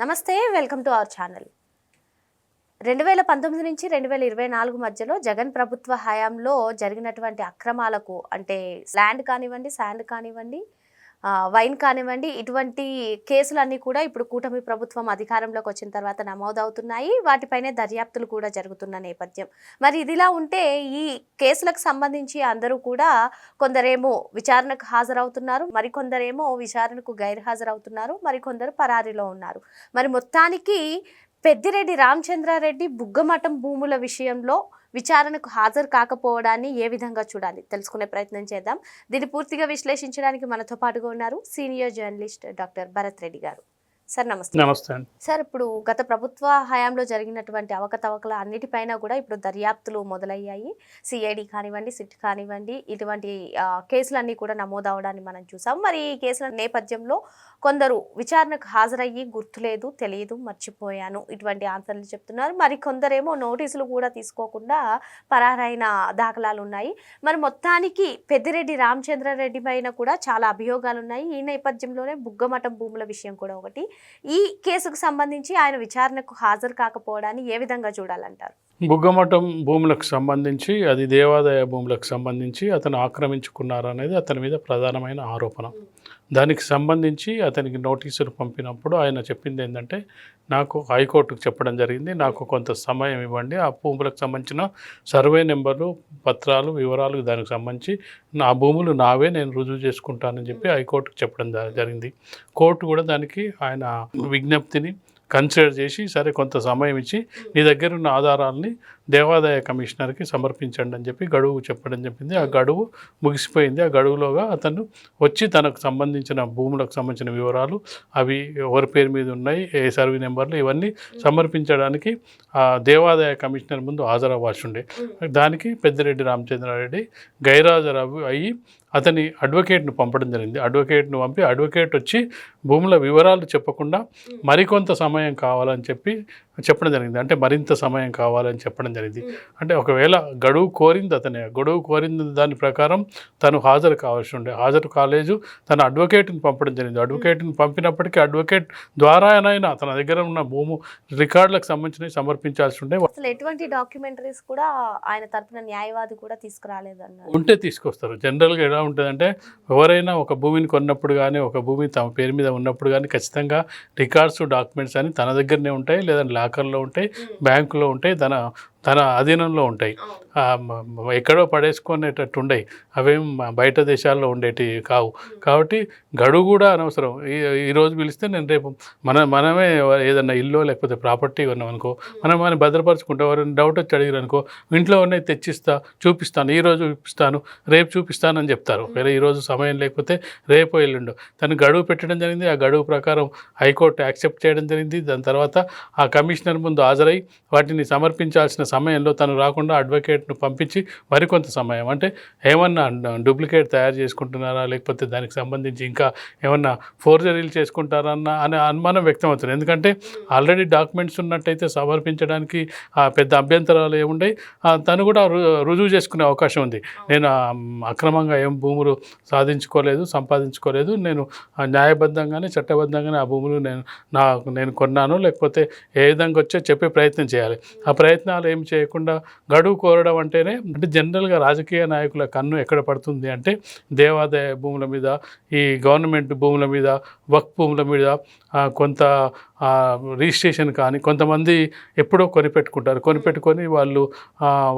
నమస్తే welcome to our channel. రెండు వేల పంతొమ్మిది నుంచి రెండు వేల ఇరవై నాలుగు మధ్యలో జగన్ ప్రభుత్వ హయాంలో జరిగినటువంటి అక్రమాలకు అంటే ల్యాండ్ కానివ్వండి శాండ్ కానివ్వండి వైన్ కానివ్వండి ఇటువంటి కేసులన్నీ కూడా ఇప్పుడు కూటమి ప్రభుత్వం అధికారంలోకి వచ్చిన తర్వాత నమోదవుతున్నాయి. వాటిపైనే దర్యాప్తులు కూడా జరుగుతున్న నేపథ్యం. మరి ఇదిలా ఉంటే ఈ కేసులకు సంబంధించి అందరూ కూడా కొందరేమో విచారణకు హాజరవుతున్నారు మరికొందరేమో విచారణకు గైర్హాజరవుతున్నారు మరికొందరు పరారీలో ఉన్నారు. మరి మొత్తానికి పెద్దిరెడ్డి రామచంద్రారెడ్డి బుగ్గమఠం భూముల విషయంలో విచారణకు హాజరు కాకపోవడాన్ని ఏ విధంగా చూడాలి? తెలుసుకునే ప్రయత్నం చేద్దాం. దీన్ని పూర్తిగా విశ్లేషించడానికి మనతో పాటుగా ఉన్నారు senior journalist doctor Bharat Reddy garu. Sir నమస్తే. నమస్తే సార్ ఇప్పుడు గత ప్రభుత్వ హయాంలో జరిగినటువంటి అవకతవకల అన్నిటిపైన కూడా ఇప్పుడు దర్యాప్తులు మొదలయ్యాయి. సిఐడి కానివ్వండి సిట్ కానివ్వండి ఇటువంటి కేసులన్నీ కూడా నమోదవడాన్ని మనం చూసాం. మరి ఈ కేసుల నేపథ్యంలో కొందరు విచారణకు హాజరయ్యి గుర్తులేదు తెలియదు మర్చిపోయాను ఇటువంటి ఆన్సర్లు చెప్తున్నారు. మరి కొందరేమో నోటీసులు కూడా తీసుకోకుండా పరారైన దాఖలాలు ఉన్నాయి మరి మొత్తానికి పెద్దిరెడ్డి రామచంద్రారెడ్డి పైన కూడా చాలా అభియోగాలు ఉన్నాయి ఈ నేపథ్యంలోనే బుగ్గమఠం భూముల విషయం కూడా ఒకటి. ఈ కేసుకు సంబంధించి ఆయన విచారణకు హాజరు కాకపోవడాన్ని ఏ విధంగా చూడాలంటారు? బుగ్గమఠం భూములకు సంబంధించి అది దేవాదాయ భూములకు సంబంధించి అతను ఆక్రమించుకున్నారనేది అతని మీద ప్రధానమైన ఆరోపణ. దానికి సంబంధించి అతనికి నోటీసులు పంపినప్పుడు ఆయన చెప్పింది ఏంటంటే నాకు హైకోర్టుకు చెప్పడం జరిగింది. నాకు కొంత సమయం ఇవ్వండి. ఆ భూములకు సంబంధించిన సర్వే నెంబర్లు పత్రాలు వివరాలు దానికి సంబంధించి నా భూములు నావే. నేను రుజువు చేసుకుంటానని చెప్పి హైకోర్టుకు చెప్పడం జరిగింది. కోర్టు కూడా దానికి ఆయన విజ్ఞప్తిని కన్సిడర్ చేసి సరే కొంత సమయం ఇచ్చి నీ దగ్గర ఉన్న ఆధారాలని దేవాదాయ కమిషనర్కి సమర్పించండి అని చెప్పి గడువు చెప్పడం చెప్పింది ఆ గడువు ముగిసిపోయింది. ఆ గడువులోగా అతను వచ్చి తనకు సంబంధించిన భూములకు సంబంధించిన వివరాలు అవి ఎవరి పేరు మీద ఉన్నాయి ఏ సర్వీ నెంబర్లు ఇవన్నీ సమర్పించడానికి ఆ దేవాదాయ కమిషనర్ ముందు హాజరవ్వాల్సి ఉండే. దానికి పెద్దిరెడ్డి రామచంద్రారెడ్డి గైరాజరావు అయ్యి అతని అడ్వకేట్ను పంపడం జరిగింది. అడ్వకేట్ను పంపి అడ్వకేట్ వచ్చి భూముల వివరాలు చెప్పకుండా మరికొంత సమయం కావాలని చెప్పి చెప్పడం జరిగింది. అంటే మరింత సమయం కావాలని చెప్పడం జరిగింది. అంటే ఒకవేళ గడువు కోరింది అతనే గడువు కోరింది దాని ప్రకారం తను హాజరు కావాల్సి ఉండే హాజరు కాలేజు తన అడ్వకేట్ని పంపడం జరిగింది. అడ్వకేట్ని పంపినప్పటికీ అడ్వకేట్ ద్వారానైనా తన దగ్గర ఉన్న భూము రికార్డులకు సంబంధించినవి సమర్పించాల్సి ఉండే అసలు ఎటువంటి డాక్యుమెంటరీస్ కూడా ఆయన తరపున న్యాయవాది కూడా తీసుకురాలేదన్నారు. ఉంటే తీసుకొస్తారు. జనరల్గా ఎలా ఉంటుందంటే ఎవరైనా ఒక భూమిని కొన్నప్పుడు కానీ ఒక భూమి తమ పేరు మీద ఉన్నప్పుడు కానీ ఖచ్చితంగా రికార్డ్స్ డాక్యుమెంట్స్ అని తన దగ్గరనే ఉంటాయి లేదా లాకర్లో ఉంటాయి బ్యాంకులో ఉంటాయి తన తన అధీనంలో ఉంటాయి. ఎక్కడో పడేసుకునేటట్టు ఉండయి అవేం బయట దేశాల్లో ఉండేటివి కావు. కాబట్టి గడువు కూడా అనవసరం. ఈ ఈరోజు పిలిస్తే నేను రేపు మన మనమే ఏదన్నా ఇల్లు లేకపోతే ప్రాపర్టీ ఉన్నాం అనుకో మనం మనం భద్రపరచుకుంటాం. ఎవరైనా డౌట్ వచ్చి అడిగారు అనుకో ఇంట్లో ఉన్నాయి తెచ్చిస్తా చూపిస్తాను. ఈ రోజు చూపిస్తాను రేపు చూపిస్తానని చెప్తారు. వేరే ఈరోజు సమయం లేకపోతే రేపు ఎల్లుండు. తను గడువు పెట్టడం జరిగింది ఆ గడువు ప్రకారం హైకోర్టు యాక్సెప్ట్ చేయడం జరిగింది. దాని తర్వాత ఆ కమిషనర్ ముందు హాజరై వాటిని సమర్పించాల్సిన సమయంలో తను రాకుండా అడ్వకేట్ను పంపించి మరికొంత సమయం. అంటే ఏమన్నా డూప్లికేట్ తయారు చేసుకుంటున్నారా? లేకపోతే దానికి సంబంధించి ఇంకా ఏమన్నా ఫోర్జరీలు చేసుకుంటారా అనే అనుమానం వ్యక్తమవుతుంది. ఎందుకంటే ఆల్రెడీ డాక్యుమెంట్స్ ఉన్నట్టయితే సమర్పించడానికి ఆ, పెద్ద అభ్యంతరాలు ఏముండయి తను కూడా రు- రుజువు చేసుకునే అవకాశం ఉంది. నేను అక్రమంగా ఏం భూములు సాధించుకోలేదు సంపాదించుకోలేదు. నేను ఆ, న్యాయబద్ధంగానే చట్టబద్ధంగానే ఆ భూములు నేను నాకు నేను కొన్నాను. లేకపోతే ఏ విధంగా వచ్చో చెప్పే ప్రయత్నం చేయాలి. ఆ ప్రయత్నాలు ఏం చేయకుండా గడువు కోరడం అంటేనే అంటే జనరల్గా రాజకీయ నాయకుల కన్ను ఎక్కడ పడుతుంది అంటే దేవాదాయ భూముల మీద ఈ గవర్నమెంట్ భూముల మీద వక్ భూముల మీద కొంత రిజిస్ట్రేషన్ కానీ కొంతమంది ఎప్పుడో కొనిపెట్టుకుంటారు. కొనిపెట్టుకొని వాళ్ళు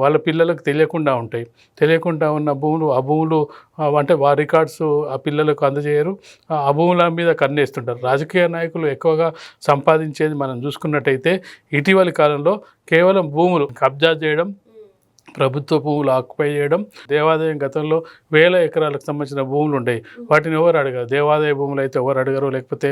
వాళ్ళ పిల్లలకు తెలియకుండా ఉంటాయి. తెలియకుండా ఉన్న భూములు ఆ భూములు అంటే వారి రికార్డ్స్ ఆ పిల్లలకు అందజేయరు. ఆ భూముల మీద కన్నేస్తుంటారు. రాజకీయ నాయకులు ఎక్కువగా సంపాదించేది మనం చూసుకున్నట్టయితే ఇటీవలి కాలంలో కేవలం భూములు కబ్జా చేయడం ప్రభుత్వ భూములు ఆక్యుపై చేయడం దేవాదాయం గతంలో వేల ఎకరాలకు సంబంధించిన భూములు ఉండేవి. వాటిని ఎవరు అడగరు. దేవాదాయ భూములు అయితే ఎవరు అడగరు. లేకపోతే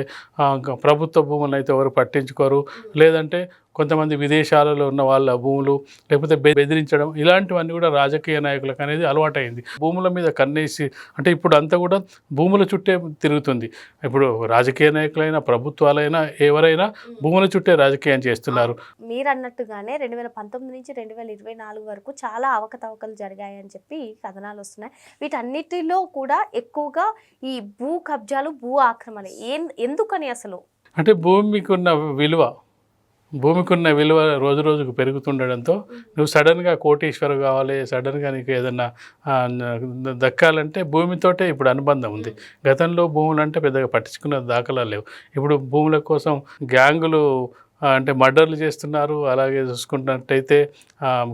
ప్రభుత్వ భూములను అయితే ఎవరు పట్టించుకోరు. లేదంటే కొంతమంది విదేశాలలో ఉన్న వాళ్ళ భూములు లేకపోతే బెదిరించడం ఇలాంటివన్నీ కూడా రాజకీయ నాయకులకు అనేది అలవాటైంది. భూముల మీద కన్నేసి అంటే ఇప్పుడు అంతా కూడా భూముల చుట్టే తిరుగుతుంది. ఇప్పుడు రాజకీయ నాయకులైనా ప్రభుత్వాలైనా ఎవరైనా భూముల చుట్టే రాజకీయం చేస్తున్నారు. మీరు అన్నట్టుగానే రెండు వేల పంతొమ్మిది నుంచి రెండు వేల ఇరవై నాలుగు వరకు చాలా అవకతవకలు జరిగాయని చెప్పి కథనాలు వస్తున్నాయి. వీటన్నిటిలో కూడా ఎక్కువగా ఈ భూ కబ్జాలు భూ ఆక్రమణ ఏం ఎందుకని అసలు? అంటే భూమికి ఉన్న విలువ భూమికి ఉన్న విలువ రోజు రోజుకు పెరుగుతుండడంతో నువ్వు సడన్గా కోటీశ్వరు కావాలి సడన్గా నీకు ఏదన్నా దక్కాలంటే భూమితోటే ఇప్పుడు అనుబంధం ఉంది. గతంలో భూములు అంటే పెద్దగా పట్టించుకున్న దాఖలా లేవు. ఇప్పుడు భూముల కోసం గ్యాంగులు అంటే మర్డర్లు చేస్తున్నారు అలాగే చూసుకున్నట్టయితే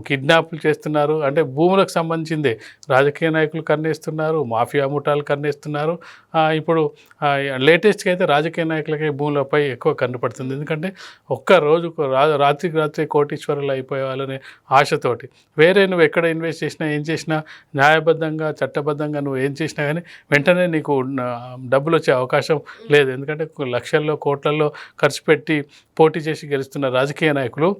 కిడ్నాప్లు చేస్తున్నారు. అంటే భూములకు సంబంధించిందే. రాజకీయ నాయకులు కన్నేస్తున్నారు మాఫియా ముఠాలు కన్నేస్తున్నారు. ఇప్పుడు లేటెస్ట్గా అయితే రాజకీయ నాయకులకే భూములపై ఎక్కువ కనపడుతుంది ఎందుకంటే ఒక్క రోజుకు రా రాత్రికి రాత్రి కోటీశ్వరులు అయిపోయేవాళ్ళనే ఆశతోటి. వేరే నువ్వు ఎక్కడ ఇన్వెస్ట్ చేసినా ఏం చేసినా న్యాయబద్ధంగా చట్టబద్ధంగా నువ్వు ఏం చేసినా కానీ వెంటనే నీకు డబ్బులు వచ్చే అవకాశం లేదు. ఎందుకంటే లక్షల్లో కోట్లలో ఖర్చు పెట్టి పోటీ చేసి గెలుస్తున్న రాజకీయ నాయకులు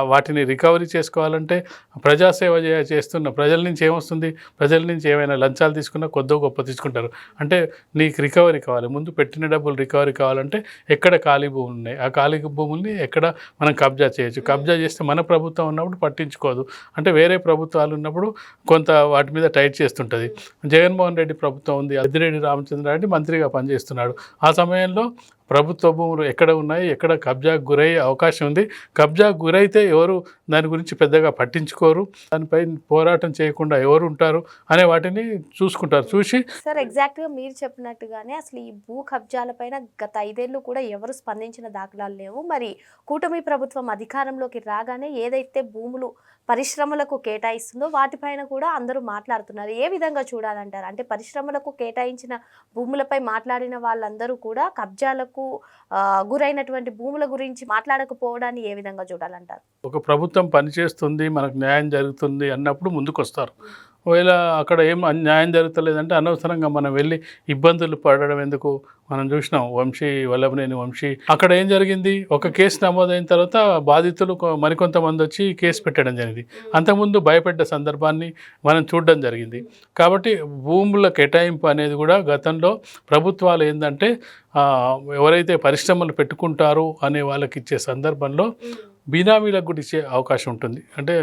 వాటిని రికవరీ చేసుకోవాలంటే ప్రజాసేవ చేస్తున్న ప్రజల నుంచి ఏమొస్తుంది? ప్రజల నుంచి ఏమైనా లంచాలు తీసుకున్నా కొద్దో గొప్ప తీసుకుంటారు. అంటే నీకు రికవరీ కావాలి. ముందు పెట్టిన డబ్బులు రికవరీ కావాలంటే ఎక్కడ ఖాళీ భూములు ఉన్నాయి? ఆ ఖాళీ భూముల్ని ఎక్కడ మనం కబ్జా చేయొచ్చు? కబ్జా చేస్తే మన ప్రభుత్వం ఉన్నప్పుడు పట్టించుకోదు. అంటే వేరే ప్రభుత్వాలు ఉన్నప్పుడు కొంత వాటి మీద టైట్ చేస్తుంటుంది. జగన్మోహన్ రెడ్డి ప్రభుత్వం ఉంది. అదిరెడ్డి రామచంద్రారెడ్డి మంత్రిగా పనిచేస్తున్నాడు. ఆ సమయంలో ప్రభుత్వ భూములు ఎక్కడ ఉన్నాయి? ఎక్కడ కబ్జాకు గురయ్యే అవకాశం ఉంది? కబ్జాకు గురైతే ఎవరు దాని గురించి పెద్దగా పట్టించుకోరు. దానిపై పోరాటం చేయకుండా ఎవరు ఉంటారు అనే వాటిని చూసుకుంటారు. చూసి సార్ ఎగ్జాక్ట్గా మీరు చెప్పినట్టుగానే అసలు ఈ భూ కబ్జాలపైన గత ఐదేళ్ళు కూడా ఎవరు స్పందించిన దాఖలాలు లేవు. మరి కూటమి ప్రభుత్వం అధికారంలోకి రాగానే ఏదైతే భూములు పరిశ్రమలకు కేటాయిస్తుందో వాటిపైన కూడా అందరూ మాట్లాడుతున్నారు. ఏ విధంగా చూడాలంటారు? అంటే పరిశ్రమలకు కేటాయించిన భూములపై మాట్లాడిన వాళ్ళందరూ కూడా కబ్జాలకు గురైనటువంటి భూముల గురించి మాట్లాడకపోవడాన్ని ఏ విధంగా చూడాలంటారు? ఒక ప్రభుత్వం పనిచేస్తుంది మనకు న్యాయం జరుగుతుంది అన్నప్పుడు ముందుకు వస్తారు ఒకవేళ అక్కడ ఏం న్యాయం జరుగుతలేదంటే అనవసరంగా మనం వెళ్ళి ఇబ్బందులు పడడం ఎందుకు? మనం చూసినాం వంశీ వల్లభనేని వంశీ. అక్కడ ఏం జరిగింది? ఒక కేసు నమోదైన తర్వాత బాధితులు మరికొంతమంది వచ్చి కేసు పెట్టడం జరిగింది. అంతకుముందు భయపెట్టే సందర్భాన్ని మనం చూడడం జరిగింది. కాబట్టి భూముల కేటాయింపు అనేది కూడా గతంలో ప్రభుత్వాలు ఏంటంటే ఎవరైతే పరిశ్రమలు పెట్టుకుంటారో అనే వాళ్ళకి ఇచ్చే సందర్భంలో బినామీలకు కూడా ఇచ్చే అవకాశం ఉంటుంది. అంటే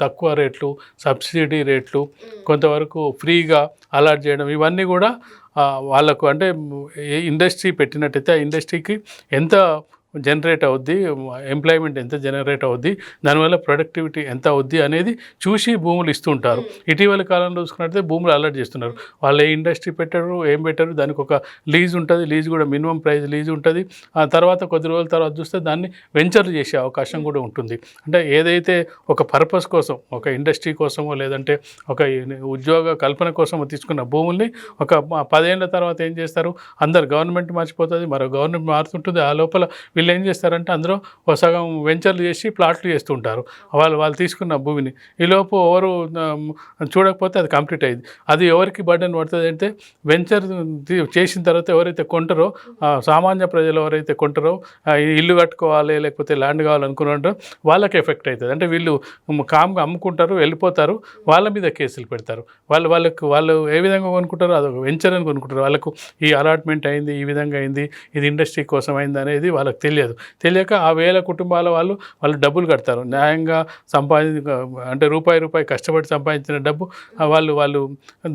తక్కువ రేట్లు సబ్సిడీ రేట్లు కొంతవరకు ఫ్రీగా అలాట్ చేయడం ఇవన్నీ కూడా వాళ్ళకు అంటే ఏ ఇండస్ట్రీ పెట్టినట్టయితే ఆ ఇండస్ట్రీకి ఎంత జనరేట్ అవుద్ది ఎంప్లాయ్మెంట్ ఎంత జనరేట్ అవుద్ది దానివల్ల ప్రొడక్టివిటీ ఎంత అవుద్ది అనేది చూసి భూములు ఇస్తుంటారు. ఇటీవల కాలంలో చూసుకున్నట్లయితే భూములు అలర్ట్ చేస్తున్నారు. వాళ్ళు ఏ ఇండస్ట్రీ పెట్టరు ఏం పెట్టరు దానికి ఒక లీజ్ ఉంటుంది లీజ్ కూడా మినిమం ప్రైస్ లీజ్ ఉంటుంది. ఆ తర్వాత కొద్ది రోజుల తర్వాత చూస్తే దాన్ని వెంచర్ చేసే అవకాశం కూడా ఉంటుంది. అంటే ఏదైతే ఒక పర్పస్ కోసం ఒక ఇండస్ట్రీ కోసమో లేదంటే ఒక ఉద్యోగ కల్పన కోసమో తీసుకున్న భూముల్ని ఒక పదేళ్ళ తర్వాత ఏం చేస్తారు? అందరు గవర్నమెంట్ మర్చిపోతుంది మరో గవర్నమెంట్ మారుతుంటుంది. ఆ లోపల వీళ్ళు ఏం చేస్తారంటే అందరూ ఒక సగం వెంచర్లు చేసి ప్లాట్లు చేస్తుంటారు. వాళ్ళు వాళ్ళు తీసుకున్న భూమిని. ఈలోపు ఎవరు చూడకపోతే అది కంప్లీట్ అయ్యింది. అది ఎవరికి బర్డెన్ పడుతుంది అంటే వెంచర్ చేసిన తర్వాత ఎవరైతే కొంటారో సామాన్య ప్రజలు ఎవరైతే కొంటారో ఇల్లు కట్టుకోవాలి లేకపోతే ల్యాండ్ కావాలనుకున్నారో వాళ్ళకి ఎఫెక్ట్ అవుతుంది అంటే వీళ్ళు కామ్గా అమ్ముకుంటారు వెళ్ళిపోతారు వాళ్ళ మీద కేసులు పెడతారు. వాళ్ళు వాళ్ళకు వాళ్ళు ఏ విధంగా కొనుక్కుంటారో అదొక వెంచర్ అని కొనుక్కుంటారు. వాళ్ళకు ఈ అలాట్మెంట్ అయింది ఈ విధంగా అయింది ఇది ఇండస్ట్రీ కోసం అయింది అనేది వాళ్ళకి తెలియదు తెలియదు. తెలియక ఆ వేల కుటుంబాల వాళ్ళు వాళ్ళు డబ్బులు కడతారు. న్యాయంగా సంపాదించ అంటే రూపాయి రూపాయి కష్టపడి సంపాదించిన డబ్బు వాళ్ళు వాళ్ళు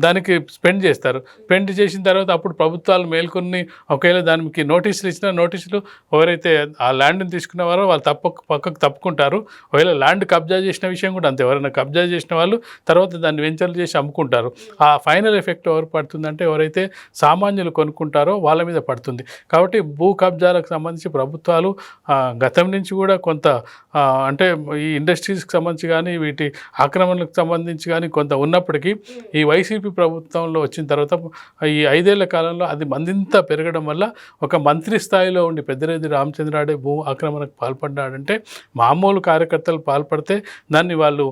దానికి స్పెండ్ చేస్తారు. స్పెండ్ చేసిన తర్వాత అప్పుడు ప్రభుత్వాలు మేల్కొని ఒకవేళ దానికి నోటీసులు ఇచ్చిన నోటీసులు ఎవరైతే ఆ ల్యాండ్ని తీసుకున్నవారో వాళ్ళు తప్ప పక్కకు తప్పుకుంటారు. ఒకవేళ ల్యాండ్ కబ్జా చేసిన విషయం కూడా అంతే. ఎవరైనా కబ్జా చేసిన వాళ్ళు తర్వాత దాన్ని వెంచర్లు చేసి అమ్ముకుంటారు. ఆ ఫైనల్ ఎఫెక్ట్ ఎవరు పడుతుందంటే ఎవరైతే సామాన్యులు కొనుక్కుంటారో వాళ్ళ మీద పడుతుంది. కాబట్టి భూ కబ్జాలకు సంబంధించి ప్రభుత్వం ప్రభుత్వాలు గతం నుంచి కూడా కొంత అంటే ఈ ఇండస్ట్రీస్కి సంబంధించి కానీ వీటి ఆక్రమణలకు సంబంధించి కానీ కొంత ఉన్నప్పటికీ ఈ వైసీపీ ప్రభుత్వంలో వచ్చిన తర్వాత ఈ ఐదేళ్ళ కాలంలో అది మందింత పెరగడం వల్ల ఒక మంత్రి స్థాయిలో ఉండి పెద్దరెడ్డి రామచంద్రాడే భూ ఆక్రమణకు పాల్పడ్డాడంటే మామూలు కార్యకర్తలు పాల్పడితే దాన్ని వాళ్ళు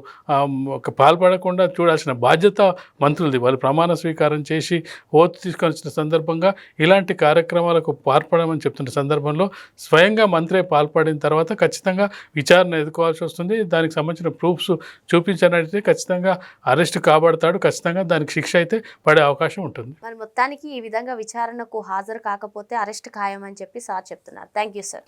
ఒక పాల్పడకుండా చూడాల్సిన బాధ్యత మంత్రులది. వాళ్ళు ప్రమాణ స్వీకారం చేసి ఓత్ తీసుకొని సందర్భంగా ఇలాంటి కార్యక్రమాలకు పాల్పడమని చెప్తున్న సందర్భంలో స్వయం స్వయంగా మంత్రే పాల్పడిన తర్వాత ఖచ్చితంగా విచారణ ఎదుర్కోవాల్సి వస్తుంది. దానికి సంబంధించిన ప్రూఫ్స్ చూపించినట్లయితే ఖచ్చితంగా అరెస్ట్ కాబడతాడు. ఖచ్చితంగా దానికి శిక్ష అయితే పడే అవకాశం ఉంటుంది. మరి మొత్తానికి ఈ విధంగా విచారణకు హాజరు కాకపోతే అరెస్ట్ ఖాయం అని చెప్పి సార్ చెప్తున్నారు. Thank you sir.